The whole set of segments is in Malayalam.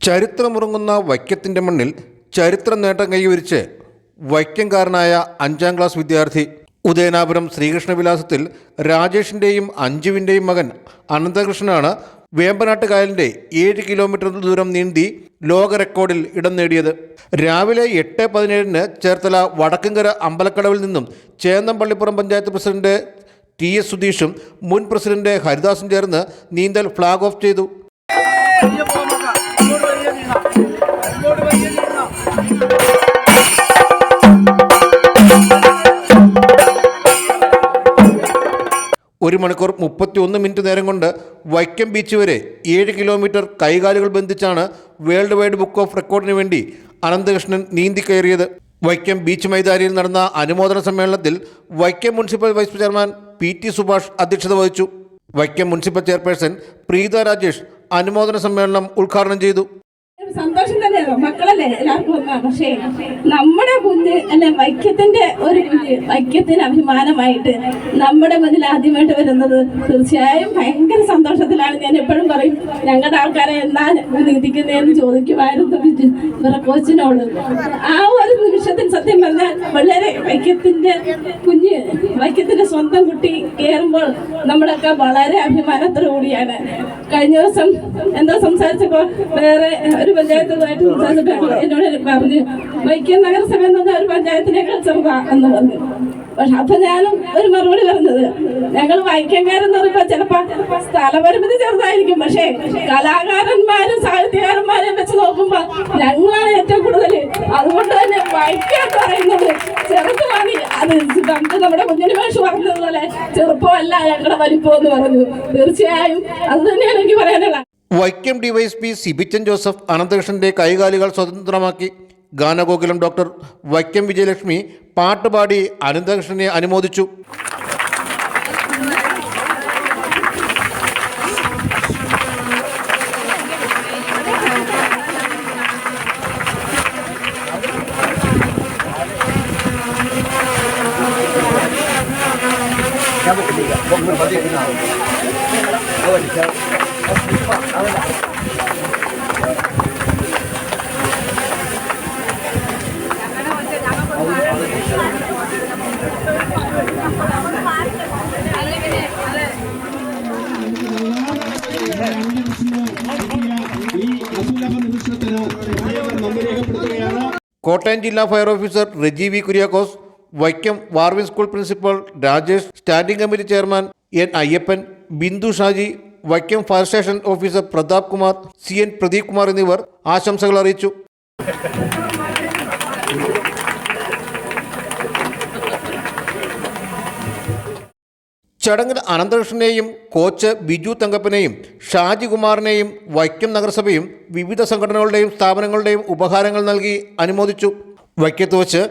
ചരിത്രമുറങ്ങുന്ന വൈക്കത്തിന്റെ മണ്ണിൽ ചരിത്ര നേട്ടം കൈവരിച്ച് വൈക്കംകാരനായ അഞ്ചാം ക്ലാസ് വിദ്യാർത്ഥി ഉദയനാപുരം ശ്രീകൃഷ്ണവിലാസത്തിൽ രാജേഷിന്റെയും അഞ്ജുവിന്റെയും മകൻ അനന്തകൃഷ്ണനാണ് വേമ്പനാട്ട് കായലിന്റെ ഏഴ് കിലോമീറ്റർ ദൂരം നീന്തി ലോക റെക്കോർഡിൽ ഇടം നേടിയത്. രാവിലെ എട്ട് പതിനേഴിന് ചേർത്തല വടക്കുംകര അമ്പലക്കടവിൽ നിന്നും Chennampallippuram panchayat president T S സുധീഷും മുൻ പ്രസിഡന്റ് ഹരിദാസും ചേർന്ന് നീന്തൽ ഫ്ലാഗ് ഓഫ് ചെയ്തു. ഒരു മണിക്കൂർ മുപ്പത്തി ഒന്ന് മിനിറ്റ് നേരം കൊണ്ട് വൈക്കം ബീച്ച് വരെ ഏഴ് കിലോമീറ്റർ കൈകാലുകൾ ബന്ധിച്ചാണ് വേൾഡ് വൈഡ് ബുക്ക് ഓഫ് റെക്കോർഡിന് വേണ്ടി അനന്തകൃഷ്ണൻ നീന്തി കയറിയത്. വൈക്കം ബീച്ച് മൈതാനിയിൽ നടന്ന അനുമോദന സമ്മേളനത്തിൽ Vaikom municipal vice chairman P T Subhash അധ്യക്ഷത വഹിച്ചു. വൈക്കം മുനിസിപ്പൽ ചെയർപേഴ്സൺ പ്രീത രാജേഷ് അനുമോദന സമ്മേളനം ഉദ്ഘാടനം ചെയ്തു. സന്തോഷം തന്നെയല്ലോ. മക്കളല്ലേ പക്ഷേ നമ്മുടെ കുഞ്ഞ് അല്ലെ വൈക്കത്തിന്റെ ഒരു കുഞ്ഞ് വൈക്കത്തിന് അഭിമാനമായിട്ട് നമ്മുടെ മുന്നിൽ ആദ്യമായിട്ട് വരുന്നത് തീർച്ചയായും ഭയങ്കര സന്തോഷത്തിലാണ്. ഞാൻ എപ്പോഴും പറയും ഞങ്ങളുടെ ആൾക്കാരെ എന്നാ നീതിക്കുന്നതെന്ന് ചോദിക്കുമായിരുന്നു കോച്ചിനോട്. ആ സത്യം പറഞ്ഞാൽ വളരെ വൈക്കത്തിന്റെ കുഞ്ഞ് വൈക്കത്തിന്റെ സ്വന്തം കുട്ടി കയറുമ്പോൾ നമ്മളൊക്കെ വളരെ അഭിമാനത്തോടു കൂടിയാണ്. കഴിഞ്ഞ ദിവസം എന്തോ സംസാരിച്ചപ്പോ വേറെ ഒരു പഞ്ചായത്തുമായിട്ട് സംസാരിച്ചപ്പോൾ എന്നോട് പറഞ്ഞു വൈക്കം നഗരസഭ എന്ന് പറഞ്ഞാൽ ഒരു പഞ്ചായത്തിനേക്കാൾ ചെറുതാ എന്ന് പറഞ്ഞു. പക്ഷെ അപ്പൊ ഞാനും ഒരു മറുപടി പറഞ്ഞത് ഞങ്ങൾ വൈക്കംകാരെന്ന് പറയുമ്പോ ചിലപ്പോ സ്ഥലപരിമിതി ചെറുതായിരിക്കും പക്ഷേ കലാകാരന്മാരും സാഹിത്യകാരന്മാരെയും വെച്ച് നോക്കുമ്പോ ഞങ്ങളാണ് ഏറ്റവും കൂടുതൽ അതുകൊണ്ട് തന്നെ വൈക്കം എന്ന് പറയുന്നത് ചെറുതുമാണ് അത് പണ്ട് നമ്മുടെ കുഞ്ഞിന് വേഷ് പറഞ്ഞതുപോലെ ചെറുപ്പമല്ല ഞങ്ങളുടെ വലിപ്പം എന്ന് പറഞ്ഞു തീർച്ചയായും അത് തന്നെയാണ് എനിക്ക് പറയാനുള്ള വൈക്കം ഡിവൈഎസ്പി സിബിച്ചൻ ജോസഫ് അനന്തകൃഷ്ണന്റെ കൈകാലുകൾ സ്വതന്ത്രമാക്കി. ഗാനഗോകുലം ഡോക്ടർ വൈക്കം വിജയലക്ഷ്മി പാട്ടുപാടി അനന്തകൃഷ്ണനെ അനുമോദിച്ചു. ഈ അസുലഭ നിമിഷത്തിന് പ്രത്യേകം നന്ദി രേഖപ്പെടുത്തുകയാണ് കോട്ടയം ജില്ലാ fire officer Reji V Kuriakose Vaikom വാർവിൻ school principal Rajesh standing committee chairman N Ayyappan Bindu Shaji Vaikom fire station officer Pratap Kumar C N Pradeep Kumar എന്നിവർ ആശംസകൾ അറിയിച്ചു. ചടങ്ങിൽ അനന്തകൃഷ്ണനെയും കോച്ച് ബിജു തങ്കപ്പനെയും ഷാജികുമാറിനെയും വൈക്കം നഗരസഭയും വിവിധ സംഘടനകളുടെയും സ്ഥാപനങ്ങളുടെയും ഉപഹാരങ്ങൾ നൽകി അനുമോദിച്ചു. വൈക്കത്ത് വച്ച്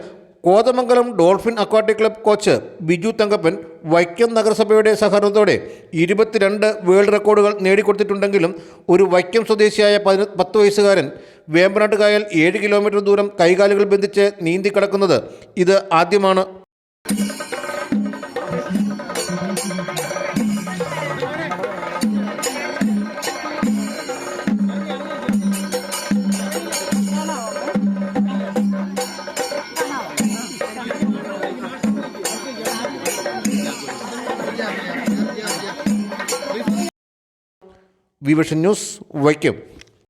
Kothamangalam dolphin aquatic club coach Biju Thankappan Vaikom നഗരസഭയുടെ സഹകരണത്തോടെ ഇരുപത്തിരണ്ട് വേൾഡ് റെക്കോർഡുകൾ നേടിക്കൊടുത്തിട്ടുണ്ടെങ്കിലും ഒരു വൈക്കം സ്വദേശിയായ പതിന പത്ത് വയസ്സുകാരൻ വേമ്പനാട്ട് കായൽ ഏഴ് കിലോമീറ്റർ ദൂരം കൈകാലുകൾ ബന്ധിച്ച് നീന്തി കടക്കുന്നത് ഇത് ആദ്യമാണ്. വിവിഷൻ ന്യൂസ് വൈക്കം.